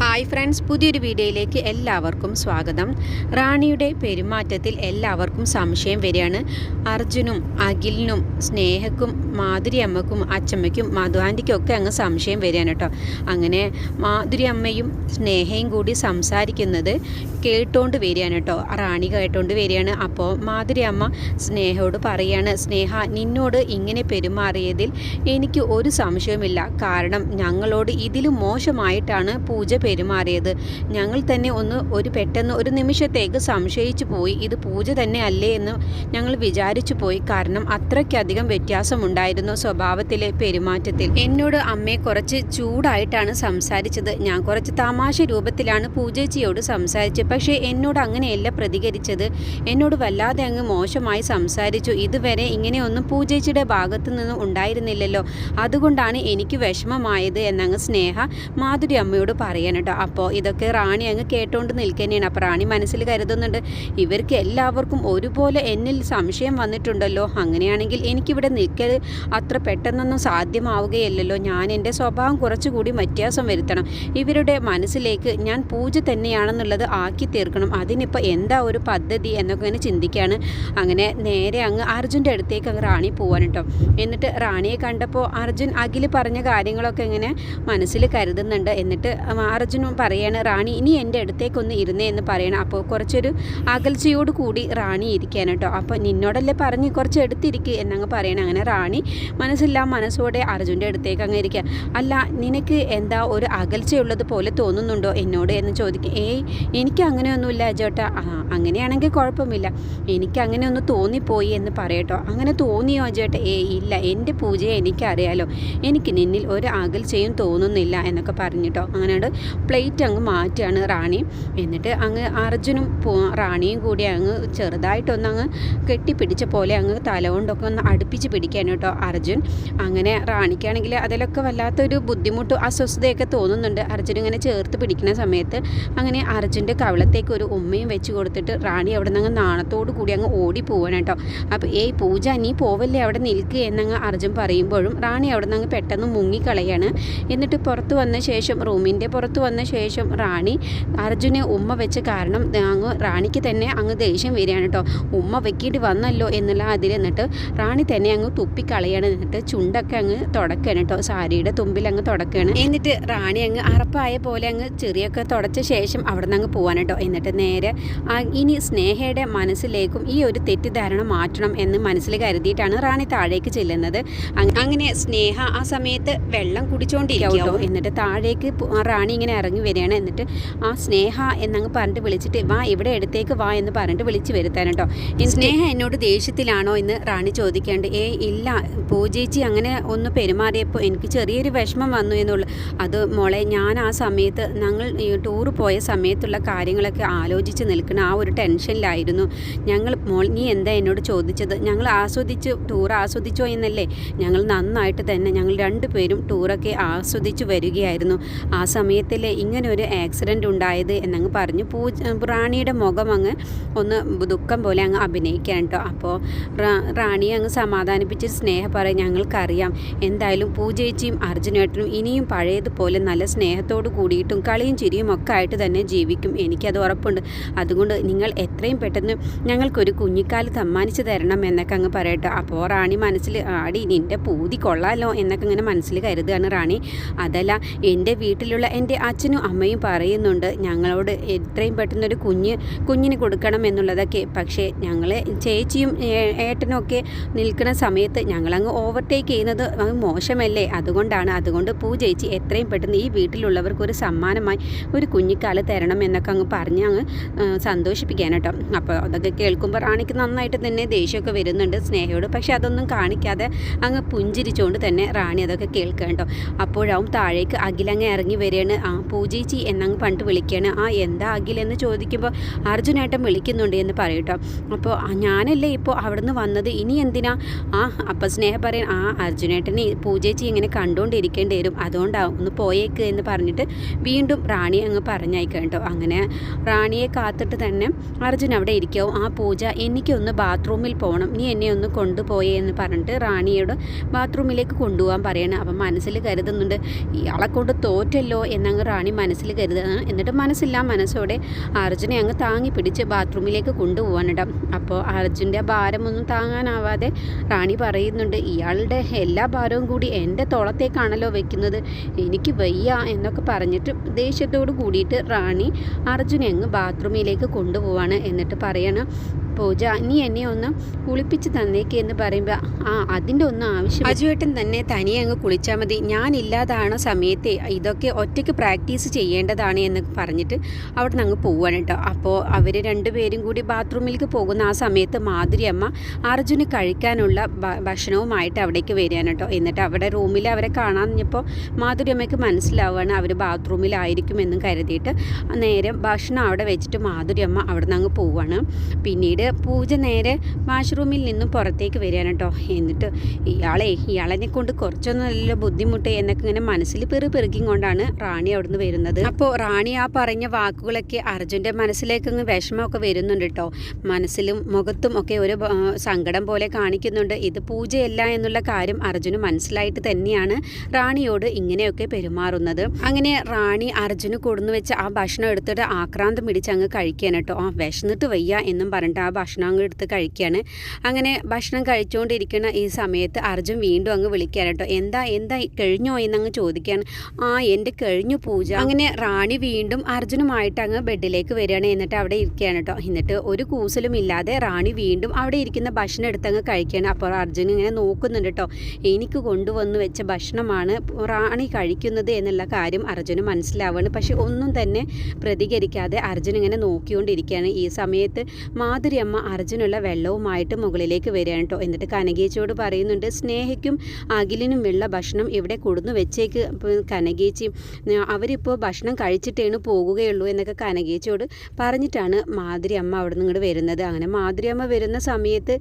Hi friends പുതിയൊരു വീഡിയോയിലേക്ക് എല്ലാവർക്കും സ്വാഗതം. റാണിയുടെ പെരുമാറ്റത്തിൽ എല്ലാവർക്കും സംശയം വരികയാണ്. അർജുനും അഖിലിനും സ്നേഹക്കും മാധുരി അമ്മക്കും അച്ചമ്മയ്ക്കും മധു ഒക്കെ അങ്ങ് സംശയം വരികയാണ് കേട്ടോ. അങ്ങനെ മാധുരി അമ്മയും സ്നേഹയും കൂടി സംസാരിക്കുന്നത് കേട്ടോണ്ട് വരികയാണ് കേട്ടോ. റാണി കേട്ടോണ്ട് വരികയാണ്. അപ്പോൾ മാധുരി അമ്മ സ്നേഹയോട് പറയാണ് സ്നേഹ നിന്നോട് ഇങ്ങനെ പെരുമാറിയതിൽ എനിക്ക് ഒരു സംശയവുമില്ല. കാരണം ഞങ്ങളോട് ഇതിലും മോശമായിട്ടാണ് പൂജ പെരുമാറിയത്. ഞങ്ങൾ തന്നെ ഒന്ന് ഒരു പെട്ടെന്ന് ഒരു നിമിഷത്തേക്ക് സംശയിച്ചു പോയി. ഇത് പൂജ തന്നെ അല്ലേ എന്ന് ഞങ്ങൾ വിചാരിച്ചു പോയി. കാരണം അത്രയ്ക്കധികം വ്യത്യാസമുണ്ടായിരുന്നു സ്വഭാവത്തിലെ പെരുമാറ്റത്തിൽ. എന്നോട് അമ്മയെ കുറച്ച് ചൂടായിട്ടാണ് സംസാരിച്ചത്. ഞാൻ കുറച്ച് തമാശ രൂപത്തിലാണ് പൂജേച്ചിയോട് സംസാരിച്ചത്. പക്ഷേ എന്നോട് അങ്ങനെയല്ല പ്രതികരിച്ചത്. എന്നോട് വല്ലാതെ അങ്ങ് മോശമായി സംസാരിച്ചു. ഇതുവരെ ഇങ്ങനെയൊന്നും പൂജേച്ചിയുടെ ഭാഗത്തു നിന്നും ഉണ്ടായിരുന്നില്ലല്ലോ. അതുകൊണ്ടാണ് എനിക്ക് വിഷമമായത് എന്നങ്ങ് സ്നേഹ മാധുരി അമ്മയോട് പറയാൻ കേട്ടോ അപ്പോൾ ഇതൊക്കെ റാണി അങ്ങ് കേട്ടുകൊണ്ട് നിൽക്കുന്നതാണ് അപ്പോൾ റാണി മനസ്സിൽ കരുതുന്നുണ്ട് ഇവർക്ക് എല്ലാവർക്കും ഒരുപോലെ എന്നിൽ സംശയം വന്നിട്ടുണ്ടല്ലോ. അങ്ങനെയാണെങ്കിൽ എനിക്കിവിടെ നിൽക്കൽ അത്ര പെട്ടെന്നൊന്നും സാധ്യമാവുകയല്ലല്ലോ. ഞാൻ എന്റെ സ്വഭാവം കുറച്ചുകൂടി വ്യത്യാസം വരുത്തണം. ഇവരുടെ മനസ്സിലേക്ക് ഞാൻ പൂജ തന്നെയാണെന്നുള്ളത് ആക്കി തീർക്കണം. അതിനിപ്പോൾ എന്താ ഒരു പദ്ധതി? എന്നൊക്കെ ഇങ്ങനെ ചിന്തിക്കുകയാണ് അങ്ങനെ നേരെ അങ്ങ് അർജുന്റെ അടുത്തേക്ക് അങ്ങ് റാണി പോവാൻ കേട്ടോ. എന്നിട്ട് റാണിയെ കണ്ടപ്പോൾ അർജുൻ അഖിൽ പറഞ്ഞ കാര്യങ്ങളൊക്കെ ഇങ്ങനെ മനസ്സിൽ കരുതുന്നുണ്ട്. എന്നിട്ട് അർജുനും പറയാണ് റാണി ഇനി എന്റെ അടുത്തേക്കൊന്ന് ഇരുന്നേ എന്ന് പറയണം. അപ്പോൾ കുറച്ചൊരു അകൽച്ചയോട് കൂടി റാണി ഇരിക്കാൻ കേട്ടോ. അപ്പോൾ നിന്നോടല്ലേ പറഞ്ഞ് കുറച്ച് എടുത്തിരിക്കുക എന്നങ്ങ് പറയണം. അങ്ങനെ റാണി മനസ്സില്ലാ മനസ്സോടെ അർജുന്റെ അടുത്തേക്ക് അങ്ങ് ഇരിക്കുക. അല്ല നിനക്ക് എന്താ ഒരു അകൽച്ചയുള്ളത് പോലെ തോന്നുന്നുണ്ടോ എന്നോട്? എന്ന് ചോദിക്കും. ഏയ് എനിക്ക് അങ്ങനെയൊന്നുമില്ല ചേട്ടാ ആ അങ്ങനെയാണെങ്കിൽ കുഴപ്പമില്ല. എനിക്ക് അങ്ങനെ ഒന്ന് തോന്നിപ്പോയി എന്ന് പറയട്ടോ അങ്ങനെ തോന്നിയോ ചേട്ടാ ഏയ് ഇല്ല. എന്റെ പൂജയെ എനിക്കറിയാലോ. എനിക്ക് നിന്നിൽ ഒരു അകൽച്ചയും തോന്നുന്നില്ല എന്നൊക്കെ പറഞ്ഞിട്ടോ അങ്ങനെയാണ് പ്ലേറ്റ് അങ്ങ് മാറ്റുകയാണ് റാണി. എന്നിട്ട് അങ്ങ് അർജുനും റാണിയും കൂടി അങ്ങ് ചെറുതായിട്ടൊന്ന് അങ്ങ് കെട്ടിപ്പിടിച്ച പോലെ അങ്ങ് തല കൊണ്ടൊക്കെ ഒന്ന് അടുപ്പിച്ച് പിടിക്കാൻ കേട്ടോ അർജുൻ. അങ്ങനെ റാണിക്കാണെങ്കിൽ അതിലൊക്കെ വല്ലാത്തൊരു ബുദ്ധിമുട്ടും അസ്വസ്ഥതയൊക്കെ തോന്നുന്നുണ്ട്. അർജുൻ ഇങ്ങനെ ചേർത്ത് പിടിക്കുന്ന സമയത്ത് അങ്ങനെ അർജുന്റെ കവളത്തേക്ക് ഒരു ഉമ്മയും വെച്ച് കൊടുത്തിട്ട് റാണി അവിടെ നിന്ന് അങ്ങ് നാണത്തോടു കൂടി അങ്ങ് ഓടി പോവാൻ കേട്ടോ. അപ്പോൾ ഏയ് പൂജ നീ പോവല്ലേ? അവിടെ നിൽക്കുക എന്നങ്ങ് അർജുൻ പറയുമ്പോഴും റാണി അവിടെ നിന്ന് അങ്ങ് പെട്ടെന്ന് മുങ്ങിക്കളയാണ്. എന്നിട്ട് പുറത്ത് വന്ന ശേഷം റൂമിന്റെ പുറത്ത് വന്ന ശേഷം റാണി അർജുനെ ഉമ്മ വെച്ച കാരണം അങ്ങ് റാണിക്ക് തന്നെ അങ്ങ് ദേഷ്യം വരികയാണ് കേട്ടോ ഉമ്മ വെക്കേണ്ടി വന്നല്ലോ എന്നുള്ള അതിൽ എന്നിട്ട് റാണി തന്നെ അങ്ങ് തുപ്പിക്കളയാണ്. എന്നിട്ട് ചുണ്ടൊക്കെ അങ്ങ് തുടക്കുകയാണ് കേട്ടോ സാരിയുടെ തുമ്പിൽ അങ്ങ് തുടക്കുകയാണ് എന്നിട്ട് റാണി അങ്ങ് അറപ്പായ പോലെ അങ്ങ് ചെറിയൊക്കെ തുടച്ച ശേഷം അവിടെ നിന്ന് അങ്ങ് പോവാൻ കേട്ടോ എന്നിട്ട് നേരെ ഇനി സ്നേഹയുടെ മനസ്സിലേക്കും ഈ ഒരു തെറ്റിദ്ധാരണ മാറ്റണം എന്ന് മനസ്സിൽ കരുതിയിട്ടാണ് റാണി താഴേക്ക് ചെല്ലുന്നത്. അങ്ങനെ സ്നേഹ ആ സമയത്ത് വെള്ളം കുടിച്ചുകൊണ്ടിരിക്കും എന്നിട്ട് താഴേക്ക് റാണി ഇങ്ങനെ ഇറങ്ങി വരികയാണ്. എന്നിട്ട് ആ സ്നേഹ എന്നങ്ങ് പറഞ്ഞിട്ട് വിളിച്ചിട്ട് വാ ഇവിടെ എടുത്തേക്ക് വാ എന്ന് പറഞ്ഞിട്ട് വിളിച്ച് വരുത്താൻ കേട്ടോ. സ്നേഹ എന്നോട് ദേഷ്യത്തിലാണോ എന്ന് റാണി ചോദിക്കാണ്ട് ഏ ഇല്ല പൂജേച്ചി അങ്ങനെ ഒന്ന് പെരുമാറിയപ്പോൾ എനിക്ക് ചെറിയൊരു വിഷമം വന്നു എന്നുള്ളു. അത് മോളെ ഞാൻ ആ സമയത്ത് ഞങ്ങൾ ടൂർ പോയ സമയത്തുള്ള കാര്യങ്ങളൊക്കെ ആലോചിച്ച് നിൽക്കുന്ന ആ ഒരു ടെൻഷനിലായിരുന്നു. ഞങ്ങൾ മോൾ നീ എന്താ എന്നോട് ചോദിച്ചത്? ഞങ്ങൾ ആസ്വദിച്ച് ടൂർ ആസ്വദിച്ചോ എന്നല്ലേ? ഞങ്ങൾ നന്നായിട്ട് തന്നെ ഞങ്ങൾ രണ്ടുപേരും ടൂറൊക്കെ ആസ്വദിച്ച് വരികയായിരുന്നു. ആ സമയത്തിലെ ഇങ്ങനെ ഒരു ആക്സിഡന്റ് ഉണ്ടായത് എന്നങ്ങ് പറഞ്ഞു. പൂജ റാണിയുടെ മുഖം അങ്ങ് ഒന്ന് ദുഃഖം പോലെ അങ്ങ് അഭിനയിക്കാൻ കേട്ടോ. അപ്പോൾ റാണിയെ അങ്ങ് സമാധാനിപ്പിച്ച് സ്നേഹം പറയും ഞങ്ങൾക്കറിയാം. എന്തായാലും പൂജേച്ചിയും അർജുനേട്ടനും ഇനിയും പഴയതുപോലെ നല്ല സ്നേഹത്തോട് കൂടിയിട്ടും കളിയും ചിരിയും ഒക്കെ ആയിട്ട് തന്നെ ജീവിക്കും. എനിക്കത് ഉറപ്പുണ്ട്. അതുകൊണ്ട് നിങ്ങൾ എത്രയും പെട്ടെന്ന് ഞങ്ങൾക്കൊരു കുഞ്ഞിക്കാൽ സമ്മാനിച്ചു തരണം എന്നൊക്കെ അങ്ങ് പറയട്ടോ അപ്പോൾ റാണി മനസ്സിൽ ആടി നിന്റെ പൂതി കൊള്ളാലോ എന്നൊക്കെ ഇങ്ങനെ മനസ്സിൽ കരുതുകയാണ് റാണി. അതല്ല എന്റെ വീട്ടിലുള്ള എന്റെ അച്ഛനും അമ്മയും പറയുന്നുണ്ട് ഞങ്ങളോട് എത്രയും പെട്ടെന്നൊരു കുഞ്ഞ് കുഞ്ഞിന് കൊടുക്കണം എന്നുള്ളതൊക്കെ. പക്ഷേ ഞങ്ങളെ ചേച്ചിയും ഏട്ടനൊക്കെ നിൽക്കുന്ന സമയത്ത് ഞങ്ങളങ്ങ് ഓവർടേക്ക് ചെയ്യുന്നത് മോശമല്ലേ? അതുകൊണ്ടാണ് അതുകൊണ്ട് പൂ ചേച്ചി എത്രയും പെട്ടെന്ന് ഈ വീട്ടിലുള്ളവർക്ക് ഒരു സമ്മാനമായി ഒരു കുഞ്ഞിക്കാൽ തരണം എന്നൊക്കെ അങ്ങ് പറഞ്ഞ് അങ്ങ് സന്തോഷിപ്പിക്കാൻ കേട്ടോ. അപ്പോൾ അതൊക്കെ കേൾക്കുമ്പോൾ റാണിക്ക് നന്നായിട്ട് തന്നെ ദേഷ്യമൊക്കെ വരുന്നുണ്ട് സ്നേഹയോട്. പക്ഷേ അതൊന്നും കാണിക്കാതെ അങ്ങ് പുഞ്ചിരിച്ചുകൊണ്ട് തന്നെ റാണി അതൊക്കെ കേൾക്കുക കേട്ടോ. അപ്പോഴാവും താഴേക്ക് അഖിലങ്ങ് ഇറങ്ങി വരികയാണ്. പൂജേച്ചി എന്നങ്ങ് പണ്ട് വിളിക്കുകയാണ് ആ എന്താ അഖിലെന്ന് ചോദിക്കുമ്പോൾ അർജുനേട്ടൻ വിളിക്കുന്നുണ്ട് എന്ന് പറയട്ടോ അപ്പോൾ ഞാനല്ലേ ഇപ്പോൾ അവിടുന്ന് വന്നത്? ഇനി എന്തിനാ? ആ അപ്പം സ്നേഹ പറയാൻ ആ അർജുനേട്ടനെ പൂജേച്ചി ഇങ്ങനെ കണ്ടുകൊണ്ടിരിക്കേണ്ടി വരും. അതുകൊണ്ടാവും ഒന്ന് പോയേക്ക് എന്ന് പറഞ്ഞിട്ട് വീണ്ടും റാണി അങ്ങ് പറഞ്ഞയക്കാം കേട്ടോ അങ്ങനെ റാണിയെ കാത്തിട്ട് തന്നെ അർജുൻ അവിടെ ഇരിക്കാവും. ആ പൂജ എനിക്കൊന്ന് ബാത്റൂമിൽ പോകണം നീ എന്നെ ഒന്ന് കൊണ്ടുപോയേ എന്ന് പറഞ്ഞിട്ട് റാണിയോട് ബാത്റൂമിലേക്ക് കൊണ്ടുപോകാൻ പറയണം. അപ്പം മനസ്സിൽ കരുതുന്നുണ്ട് ഇയാളെ കൊണ്ട് തോറ്റല്ലോ എന്നങ്ങ് റാണി മനസ്സിൽ കരുതുന്നത്. എന്നിട്ട് മനസ്സില്ല മനസ്സോടെ അർജുനെ അങ്ങ് താങ്ങി പിടിച്ച് ബാത്റൂമിലേക്ക് കൊണ്ടുപോകാനിടം അപ്പോൾ അർജുന്റെ ഭാരമൊന്നും താങ്ങാനാവാതെ റാണി പറയുന്നുണ്ട് ഇയാളുടെ എല്ലാ ഭാരവും കൂടി എന്റെ തോളത്തേക്കാണല്ലോ വെക്കുന്നത്. എനിക്ക് വയ്യ എന്നൊക്കെ പറഞ്ഞിട്ട് ദേഷ്യത്തോട് കൂടിയിട്ട് റാണി അർജുനെ അങ്ങ് ബാത്റൂമിലേക്ക് കൊണ്ടുപോവാണ്. എന്നിട്ട് പറയണം പൂജ നീ എന്നെ ഒന്ന് കുളിപ്പിച്ച് തന്നേക്ക് എന്ന് പറയുമ്പോൾ ആ അതിന്റെ ഒന്നും ആവശ്യം അജുവേട്ടൻ തന്നെ തനിയെ അങ്ങ് കുളിച്ചാൽ മതി. ഞാനില്ലാതാണ് സമയത്തെ ഇതൊക്കെ ഒറ്റയ്ക്ക് പ്രാക്ടീസ് ചെയ്യേണ്ടതാണ് എന്ന് പറഞ്ഞിട്ട് അവിടെ നിന്ന് അങ്ങ് പോവാണ് കേട്ടോ. അപ്പോൾ അവർ രണ്ടുപേരും കൂടി ബാത്റൂമിലേക്ക് പോകുന്ന ആ സമയത്ത് മാധുരി അമ്മ അർജുന് കഴിക്കാനുള്ള ഭക്ഷണവുമായിട്ട് അവിടേക്ക് വരികയാണ് കേട്ടോ. എന്നിട്ട് അവിടെ റൂമിൽ അവരെ കാണാൻ കഴിഞ്ഞപ്പോൾ മാധുരി അമ്മയ്ക്ക് മനസ്സിലാവുകയാണ് അവർ ബാത്റൂമിലായിരിക്കുമെന്നും കരുതിയിട്ട് നേരെ ഭക്ഷണം അവിടെ വെച്ചിട്ട് മാധുരി അമ്മ അവിടെ നിന്ന് അങ്ങ് പോവുകയാണ് പിന്നീട് പൂജ നേരെ വാഷ്റൂമിൽ നിന്നും പുറത്തേക്ക് വരികയാണ് കേട്ടോ. എന്നിട്ട് ഇയാളെ ഇയാളെന്നെ കൊണ്ട് കുറച്ചൊന്നും നല്ല ബുദ്ധിമുട്ട് എന്നൊക്കെ ഇങ്ങനെ മനസ്സിൽ പെറു പെറുകിയും കൊണ്ടാണ് റാണി അവിടുന്ന് വരുന്നത്. അപ്പോൾ റാണി ആ പറഞ്ഞ വാക്കുകളൊക്കെ അർജുന്റെ മനസ്സിലേക്ക് അങ്ങ് വിഷമമൊക്കെ വരുന്നുണ്ട് കേട്ടോ. മനസ്സിലും മുഖത്തും ഒക്കെ ഒരു സങ്കടം പോലെ കാണിക്കുന്നുണ്ട്. ഇത് പൂജയല്ല എന്നുള്ള കാര്യം അർജുന് മനസ്സിലായിട്ട് തന്നെയാണ് റാണിയോട് ഇങ്ങനെയൊക്കെ പെരുമാറുന്നത്. അങ്ങനെ റാണി അർജുന് കൊടുന്നു വെച്ച് ആ ഭക്ഷണം എടുത്തിട്ട് ആക്രാന്തം പിടിച്ച് അങ്ങ് കഴിക്കാനട്ടോ ആ വിശന്നിട്ട് വയ്യ എന്നും പറഞ്ഞിട്ട് ആ ഭക്ഷണം അങ്ങ് എടുത്ത് കഴിക്കുകയാണ്. അങ്ങനെ ഭക്ഷണം കഴിച്ചുകൊണ്ടിരിക്കുന്ന ഈ സമയത്ത് അർജുൻ വീണ്ടും അങ്ങ് വിളിക്കുകയാണ് കേട്ടോ. എന്താ എന്താ കഴിഞ്ഞോ? എന്നങ്ങ് ചോദിക്കുകയാണ്. ആ എന്റെ കഴിഞ്ഞു പൂജ. അങ്ങനെ റാണി വീണ്ടും അർജുനുമായിട്ട് അങ്ങ് ബെഡിലേക്ക് വരികയാണ്. എന്നിട്ട് അവിടെ ഇരിക്കുകയാണ് കേട്ടോ. എന്നിട്ട് ഒരു കൂസലും ഇല്ലാതെ റാണി വീണ്ടും അവിടെ ഇരിക്കുന്ന ഭക്ഷണം എടുത്ത് അങ്ങ് കഴിക്കുകയാണ്. അപ്പോൾ അർജുൻ ഇങ്ങനെ നോക്കുന്നുണ്ട് കേട്ടോ. എനിക്ക് കൊണ്ടുവന്നു വെച്ച ഭക്ഷണമാണ് റാണി കഴിക്കുന്നത് എന്നുള്ള കാര്യം അർജുന് മനസ്സിലാവുകയാണ് പക്ഷെ ഒന്നും തന്നെ പ്രതികരിക്കാതെ അർജുൻ ഇങ്ങനെ നോക്കിക്കൊണ്ടിരിക്കുകയാണ്. ഈ സമയത്ത് മാധുരി അമ്മ അർജുനുള്ള വെള്ളവുമായിട്ട് മുകളിലേക്ക് വരികയാണ് കേട്ടോ എന്നിട്ട് കനകേച്ചിയോട് പറയുന്നുണ്ട് സ്നേഹയ്ക്കും അഖിലിനും വെള്ള ഭക്ഷണം ഇവിടെ കൊടുന്നു വെച്ചേക്ക്. കനകേച്ചി അവരിപ്പോൾ ഭക്ഷണം കഴിച്ചിട്ടേണ് പോകുകയുള്ളൂ എന്നൊക്കെ കനകേച്ചിയോട് പറഞ്ഞിട്ടാണ് മാതിരി അമ്മ അവിടെ നിന്ന് ഇങ്ങോട്ട് വരുന്നത്. അങ്ങനെ മാതിരി അമ്മ വരുന്ന സമയത്ത്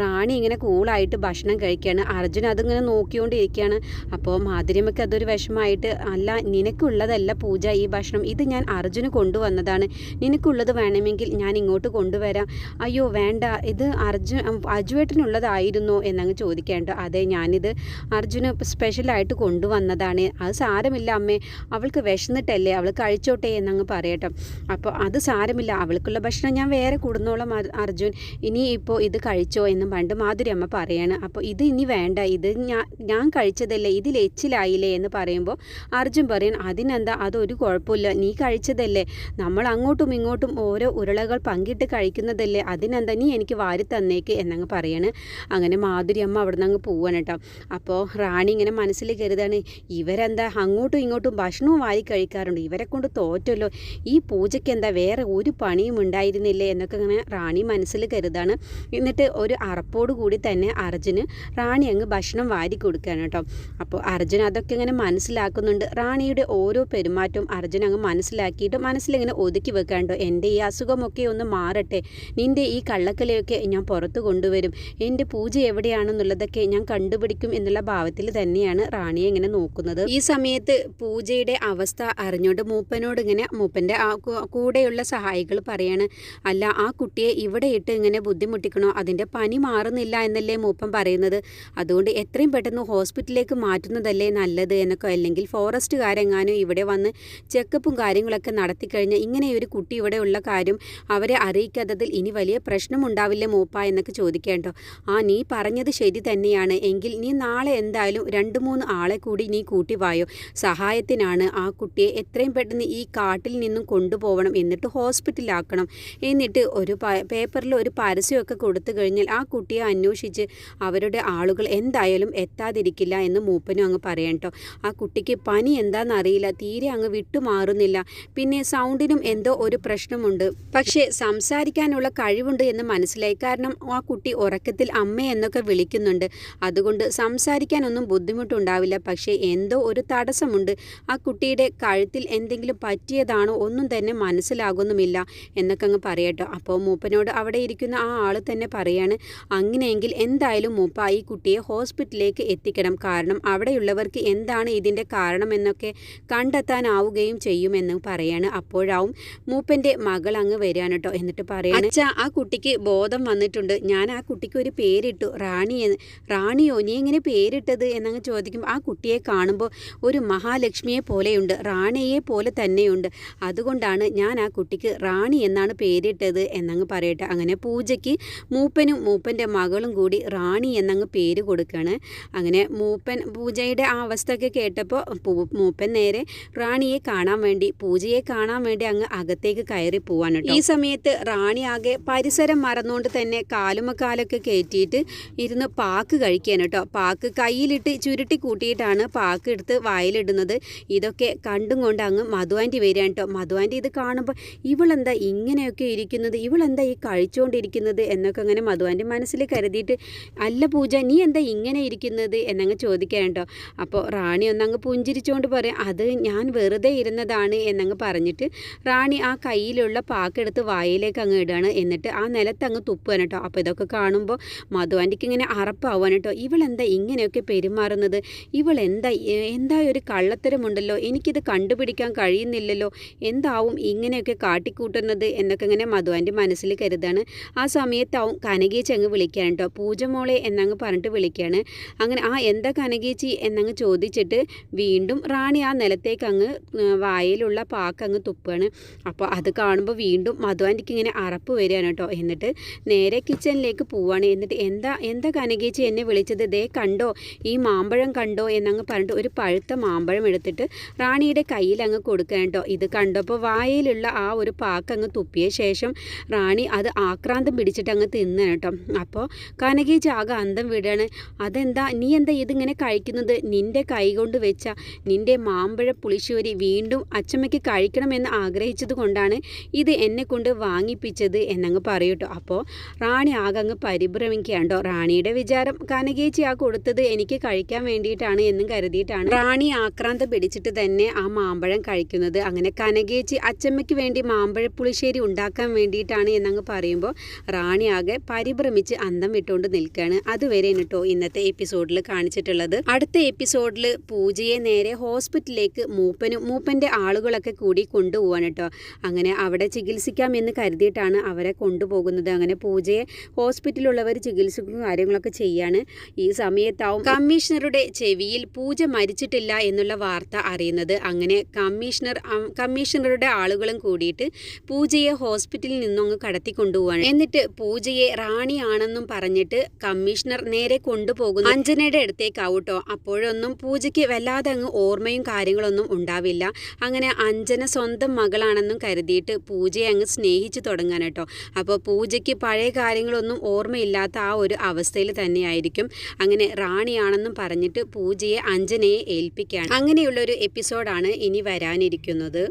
റാണി ഇങ്ങനെ കൂളായിട്ട് ഭക്ഷണം കഴിക്കുകയാണ് അർജുൻ അതിങ്ങനെ നോക്കിക്കൊണ്ടിരിക്കുകയാണ് അപ്പോൾ മാധുര്യമ്മയ്ക്ക് അതൊരു വിഷമമായിട്ട് അല്ല നിനക്കുള്ളതല്ല പൂജ ഈ ഭക്ഷണം. ഇത് ഞാൻ അർജുന് കൊണ്ടുവന്നതാണ്. നിനക്കുള്ളത് വേണമെങ്കിൽ ഞാൻ ഇങ്ങോട്ട് കൊണ്ടുവരാം. അയ്യോ വേണ്ട. ഇത് അർജുൻ അജുവേട്ടനുള്ളതായിരുന്നോ എന്നങ്ങ് ചോദിക്കേണ്ട. അതെ ഞാനിത് അർജുന് സ്പെഷ്യലായിട്ട് കൊണ്ടുവന്നതാണ്. അത് സാരമില്ല അമ്മേ. അവൾക്ക് വിശന്നിട്ടല്ലേ. അവൾ കഴിച്ചോട്ടെ എന്നങ്ങ് പറയട്ടെ. അപ്പോൾ അത് സാരമില്ല. അവൾക്കുള്ള ഭക്ഷണം ഞാൻ വേറെ കൂടുന്നോളം അർ- അർജുൻ ഇനി ഇപ്പോൾ ഇത് കഴിച്ചോ എന്ന് പണ്ട് മാധുരി അമ്മ പറയാണ്. അപ്പോൾ ഇത് ഇനി വേണ്ട. ഇത് ഞാൻ ഞാൻ കഴിച്ചതല്ലേ. ഇതിൽ എച്ചിലായില്ലേ എന്ന് പറയുമ്പോൾ അർജുൻ പറയും അതിനെന്താ? അതൊരു കുഴപ്പമില്ല. നീ കഴിച്ചതല്ലേ. നമ്മൾ അങ്ങോട്ടും ഇങ്ങോട്ടും ഓരോ ഉരുളകൾ പങ്കിട്ട് കഴിക്കുന്നതല്ലേ. അതിനെന്താ നീ എനിക്ക് വാരി തന്നേക്ക് എന്നങ്ങ് പറയാണ്. അങ്ങനെ മാധുരി അമ്മ അവിടെ നിന്ന് അങ്ങ് പോവാണ് കേട്ടോ. അപ്പോൾ റാണി ഇങ്ങനെ മനസ്സിൽ കരുതാണ് ഇവരെന്താ അങ്ങോട്ടും ഇങ്ങോട്ടും ഭക്ഷണവും വാരി കഴിക്കാറുണ്ട് ഇവരെ കൊണ്ട് തോറ്റല്ലോ. ഈ പൂജയ്ക്ക് എന്താ വേറെ ഒരു പണിയും ഉണ്ടായിരുന്നില്ലേ എന്നൊക്കെ ഇങ്ങനെ റാണി മനസ്സിൽ കരുതാണ്. എന്നിട്ട് ഒരു അറപ്പോട് കൂടി തന്നെ അർജുന് റാണി അങ്ങ് ഭക്ഷണം വാരി കൊടുക്കുകയാണ് കേട്ടോ. അപ്പോൾ അർജുൻ അതൊക്കെ ഇങ്ങനെ മനസ്സിലാക്കുന്നുണ്ട്. റാണിയുടെ ഓരോ പെരുമാറ്റവും അർജുൻ അങ്ങ് മനസ്സിലാക്കിയിട്ട് മനസ്സിലിങ്ങനെ ഒതുക്കി വെക്കാണ്ടോ എന്റെ ഈ അസുഖമൊക്കെ ഒന്ന് മാറട്ടെ. നിന്റെ ഈ കള്ളക്കലയൊക്കെ ഞാൻ പുറത്ത് കൊണ്ടുവരും. എന്റെ പൂജ എവിടെയാണെന്നുള്ളതൊക്കെ ഞാൻ കണ്ടുപിടിക്കും എന്നുള്ള ഭാവത്തിൽ തന്നെയാണ് റാണിയെ ഇങ്ങനെ നോക്കുന്നത്. ഈ സമയത്ത് പൂജയുടെ അവസ്ഥ അറിഞ്ഞുകൊണ്ട് മൂപ്പനോട് ഇങ്ങനെ മൂപ്പന്റെ ആ കൂടെയുള്ള സഹായികൾ പറയാണ് അല്ല ആ കുട്ടിയെ ഇവിടെ ഇട്ട് ഇങ്ങനെ ബുദ്ധിമുട്ടിക്കണോ? അതിന്റെ പനി മാറുന്നില്ല എന്നല്ലേ മൂപ്പൻ പറയുന്നത്. അതുകൊണ്ട് എത്രയും പെട്ടെന്ന് ഹോസ്പിറ്റലിലേക്ക് മാറ്റുന്നതല്ലേ നല്ലത് എന്നൊക്കെ അല്ലെങ്കിൽ ഫോറസ്റ്റുകാരെങ്ങാനും ഇവിടെ വന്ന് ചെക്കപ്പും കാര്യങ്ങളൊക്കെ നടത്തിക്കഴിഞ്ഞാൽ ഇങ്ങനെ ഒരു കുട്ടി ഇവിടെ ഉള്ള കാര്യം അവരെ അറിയിക്കാത്തതിൽ ഇനി വലിയ പ്രശ്നമുണ്ടാവില്ലേ മൂപ്പ എന്നൊക്കെ ചോദിക്കേണ്ടോ? ആ നീ പറഞ്ഞത് ശരി തന്നെയാണ്. എങ്കിൽ നീ നാളെ എന്തായാലും രണ്ട് മൂന്ന് ആളെ കൂടി നീ കൂട്ടി വായോ? സഹായത്തിനാണ് ആ കുട്ടിയെ എത്രയും പെട്ടെന്ന് ഈ കാട്ടിൽ നിന്നും കൊണ്ടുപോകണം എന്നിട്ട് ഹോസ്പിറ്റലാക്കണം എന്നിട്ട് ഒരു പേപ്പറിൽ ഒരു പരസ്യമൊക്കെ കൊടുത്തു കഴിഞ്ഞാൽ ആ കുട്ടിയെ അന്വേഷിച്ച് അവരുടെ ആളുകൾ എന്തായാലും എത്താതിരിക്കില്ല എന്ന് മൂപ്പനും അങ്ങ് പറയാം കേട്ടോ. ആ കുട്ടിക്ക് പനി എന്താണെന്നറിയില്ല തീരെ അങ്ങ് വിട്ടുമാറുന്നില്ല. പിന്നെ സൗണ്ടിനും എന്തോ ഒരു പ്രശ്നമുണ്ട്. പക്ഷേ സംസാരിക്കാനുള്ള കഴിവുണ്ട് എന്ന് മനസ്സിലായി. കാരണം ആ കുട്ടി ഉറക്കത്തിൽ അമ്മ എന്നൊക്കെ വിളിക്കുന്നുണ്ട്. അതുകൊണ്ട് സംസാരിക്കാനൊന്നും ബുദ്ധിമുട്ടുണ്ടാവില്ല. പക്ഷേ എന്തോ ഒരു തടസ്സമുണ്ട്. ആ കുട്ടിയുടെ കഴുത്തിൽ എന്തെങ്കിലും പറ്റിയതാണോ ഒന്നും തന്നെ മനസ്സിലാകുന്നുമില്ല എന്നൊക്കെ അങ്ങ് പറയട്ടോ. അപ്പോൾ മൂപ്പനോട് അവിടെ ഇരിക്കുന്ന ആ ആൾ തന്നെ പറയാണ് അങ്ങനെയെങ്കിൽ എന്തായാലും മൂപ്പ ഈ കുട്ടിയെ ഹോസ്പിറ്റലിലേക്ക് എത്തിക്കണം. കാരണം അവിടെയുള്ളവർക്ക് എന്താണ് ഇതിന്റെ കാരണമെന്നൊക്കെ കണ്ടെത്താനാവുകയും ചെയ്യുമെന്ന് പറയാണ്. അപ്പോഴാവും മൂപ്പന്റെ മകൾ അങ്ങ് വരികയാണ് കേട്ടോ. എന്നിട്ട് പറയാണ് അച്ഛ ആ കുട്ടിക്ക് ബോധം വന്നിട്ടുണ്ട്. ഞാൻ ആ കുട്ടിക്ക് ഒരു പേരിട്ടു. റാണി എന്ന്. റാണിയോ നീ എങ്ങനെ പേരിട്ടത്? എന്നങ്ങ് ചോദിക്കുമ്പോൾ ആ കുട്ടിയെ കാണുമ്പോൾ ഒരു മഹാലക്ഷ്മിയെ പോലെയുണ്ട്. റാണിയെ പോലെ തന്നെയുണ്ട്. അതുകൊണ്ടാണ് ഞാൻ ആ കുട്ടിക്ക് റാണി എന്നാണ് പേരിട്ടത് എന്നങ്ങ് പറയട്ടെ. അങ്ങനെ പൂജയ്ക്ക് മൂപ്പനും മൂപ്പന്റെ മകളും കൂടി റാണി എന്നങ്ങ് പേര് കൊടുക്കുകയാണ് അങ്ങനെ മൂപ്പൻ പൂജയുടെ ആ അവസ്ഥയൊക്കെ കേട്ടപ്പോൾ മൂപ്പൻ നേരെ റാണിയെ കാണാൻ വേണ്ടി പൂജയെ കാണാൻ വേണ്ടി അങ്ങ് അകത്തേക്ക് കയറി പോവാണ് കേട്ടോ. ഈ സമയത്ത് റാണി ആകെ പരിസരം മറന്നുകൊണ്ട് തന്നെ കാലുമക്കാലൊക്കെ കയറ്റിയിട്ട് ഇരുന്ന് പാക്ക് കഴിക്കുകയാണ് കേട്ടോ. പാക്ക് കയ്യിലിട്ട് ചുരുട്ടി കൂട്ടിയിട്ടാണ് പാക്ക് എടുത്ത് വായിലിടുന്നത്. ഇതൊക്കെ കണ്ടും കൊണ്ട് അങ്ങ് മധുവാന്റെ വരികയാണ് കേട്ടോ. മധുവാന്റെ ഇത് കാണുമ്പോൾ ഇവളെന്താ ഇങ്ങനെയൊക്കെ ഇരിക്കുന്നത്? ഇവളെന്താ ഈ കഴിച്ചുകൊണ്ടിരിക്കുന്നത് എന്നൊക്കെ അങ്ങനെ മധുവാന്റെ മനസ്സിൽ കരുതിയിട്ട് അല്ല പൂജ നീ എന്താ ഇങ്ങനെ ഇരിക്കുന്നത്? എന്നങ്ങ് ചോദിക്കാൻ കേട്ടോ. അപ്പോൾ റാണി ഒന്നങ്ങ് പുഞ്ചിരിച്ചുകൊണ്ട് പറയും അത് ഞാൻ വെറുതെ ഇരുന്നതാണ് എന്നങ്ങ് പറഞ്ഞിട്ട് റാണി ആ കയ്യിലുള്ള പാക്കെടുത്ത് വായിലേക്ക് അങ്ങ് ഇടുകയാണ്. എന്നിട്ട് ആ നിലത്ത് അങ്ങ് തുപ്പുവാൻ കേട്ടോ. അപ്പോൾ ഇതൊക്കെ കാണുമ്പോൾ മധുവാന്റിക്ക് ഇങ്ങനെ അറപ്പാവാണ് കേട്ടോ. ഇവളെന്താ ഇങ്ങനെയൊക്കെ പെരുമാറുന്നത്? ഇവളെന്താ? എന്താ ഒരു കള്ളത്തരമുണ്ടല്ലോ? എനിക്കിത് കണ്ടുപിടിക്കാൻ കഴിയുന്നില്ലല്ലോ. എന്താവും ഇങ്ങനെയൊക്കെ കാട്ടിക്കൂട്ടുന്നത് എന്നൊക്കെ ഇങ്ങനെ മധുവാന്റെ മനസ്സിൽ കരുതാണ്. ആ സമയത്താവും കനകേച്ചി അങ്ങ് വിളിക്കാൻ കേട്ടോ. പൂജമോളെ എന്നങ്ങ് പറഞ്ഞിട്ട് വിളിക്കുകയാണ്. അങ്ങനെ ആ എന്താ കനകേച്ചി എന്നങ്ങ് ചോദിച്ചിട്ട് വീണ്ടും റാണി ആ നിലത്തേക്ക് അങ്ങ് വായിലുള്ള പാക്ക് അങ്ങ് തുപ്പുകയാണ്. അപ്പോൾ അത് കാണുമ്പോൾ വീണ്ടും മധുവാന്റിക്ക് ഇങ്ങനെ അറപ്പ് വരികയാണ് കേട്ടോ. എന്നിട്ട് നേരെ കിച്ചണിലേക്ക് പോവാണ്. എന്നിട്ട് എന്താ എന്താ കനകേച്ചി എന്നെ വിളിച്ചത്? ദേ കണ്ടോ ഈ മാമ്പഴം കണ്ടോ എന്നങ്ങ് പറഞ്ഞിട്ട് ഒരു പഴുത്ത മാമ്പഴം എടുത്തിട്ട് റാണിയുടെ കയ്യിൽ അങ്ങ് കൊടുക്കാൻ കേട്ടോ. ഇത് കണ്ടപ്പോൾ വായയിലുള്ള ആ ഒരു പാക്ക് അങ്ങ് തുപ്പിയ ശേഷം റാണി അത് ആക്രാന്തം പിടിച്ചിട്ട് അങ്ങ് തിന്നു കേട്ടോ. അപ്പോൾ കനകേച്ചി ആകെ അന്തം വിടുകയാണ്. അതെന്താ നീ എന്താ ഇതിങ്ങനെ കഴിക്കുന്നത്? നിന്റെ കൈ കൊണ്ട് വെച്ച നിന്റെ മാമ്പഴ പുളിശ്ശേരി വീണ്ടും അച്ചമ്മയ്ക്ക് കഴിക്കണമെന്ന് ആഗ്രഹിച്ചത് കൊണ്ടാണ് ഇത് എന്നെ കൊണ്ട് വാങ്ങിപ്പിച്ചത് എന്നങ്ങ് പറയൂട്ടോ. അപ്പോൾ റാണി ആകെ അങ്ങ് പരിഭ്രമിക്കുകയാണ്ടോ റാണിയുടെ വിചാരം കനകേച്ചി ആ കൊടുത്തത് എനിക്ക് കഴിക്കാൻ വേണ്ടിയിട്ടാണ് എന്നും കരുതിയിട്ടാണ്. റാണി ആക്രാന്തം പിടിച്ചിട്ട് തന്നെ ആ മാമ്പഴം കഴിക്കുന്നത്. അങ്ങനെ കനകേച്ചി അച്ചമ്മയ്ക്ക് വേണ്ടി മാമ്പഴ പുളിശ്ശേരി ഉണ്ടാക്കാൻ വേണ്ടിയിട്ടാണ് എന്നങ്ങ് പറയുമ്പോൾ റാണി ആകെ പരിഭ്രമിച്ച് അന്തം വിട്ടുകൊണ്ട് നിൽക്കുകയാണ്. അതുവരെ കേട്ടോ ഇന്നത്തെ എപ്പിസോഡിൽ കാണിച്ചിട്ടുള്ളത്. അടുത്ത എപ്പിസോഡിൽ പൂജയെ നേരെ ഹോസ്പിറ്റലിലേക്ക് മൂപ്പനും മൂപ്പന്റെ ആളുകളൊക്കെ കൂടി കൊണ്ടുപോവാണ് കേട്ടോ. അങ്ങനെ അവിടെ ചികിത്സിക്കാം എന്ന് കരുതിയിട്ടാണ് അവരെ കൊണ്ടുപോകുന്നത്. അങ്ങനെ പൂജയെ ഹോസ്പിറ്റലിലുള്ളവർ ചികിത്സിക്കും കാര്യങ്ങളൊക്കെ ചെയ്യാണ്. ഈ സമയത്താവും കമ്മീഷണറുടെ ചെവിയിൽ പൂജ മരിച്ചിട്ടില്ല എന്നുള്ള വാർത്ത അറിയുന്നത്. അങ്ങനെ കമ്മീഷണർ കമ്മീഷണറുടെ ആളുകളും കൂടിയിട്ട് പൂജയെ ഹോസ്പിറ്റലിൽ നിന്നങ്ങ് കടത്തി കൊണ്ടുപോവാണ് എന്നിട്ട് പൂജയെ റാണിയാണെന്നും പറഞ്ഞിട്ട് കമ്മീഷണർ നേരെ കൊണ്ടുപോകുന്നു. അഞ്ജനയുടെ അടുത്തേക്കാവൂട്ടോ അപ്പോഴൊന്നും പൂജയ്ക്ക് വല്ലാതെ അങ്ങ് ഓർമ്മയും കാര്യങ്ങളൊന്നും ഉണ്ടാവില്ല. അങ്ങനെ അഞ്ജന സ്വന്തം മകളാണെന്നും കരുതിയിട്ട് പൂജയെ അങ്ങ് സ്നേഹിച്ചു തുടങ്ങാൻ കേട്ടോ അപ്പോൾ പൂജയ്ക്ക് പഴയ കാര്യങ്ങളൊന്നും ഓർമ്മയില്ലാത്ത ആ ഒരു അവസ്ഥയിൽ തന്നെയായിരിക്കും. അങ്ങനെ റാണിയാണെന്നും പറഞ്ഞിട്ട് പൂജയെ അഞ്ജനയെ ഏൽപ്പിക്കുകയാണ് അങ്ങനെയുള്ളൊരു എപ്പിസോഡാണ് ഇനി വരാനിരിക്കുന്നത്.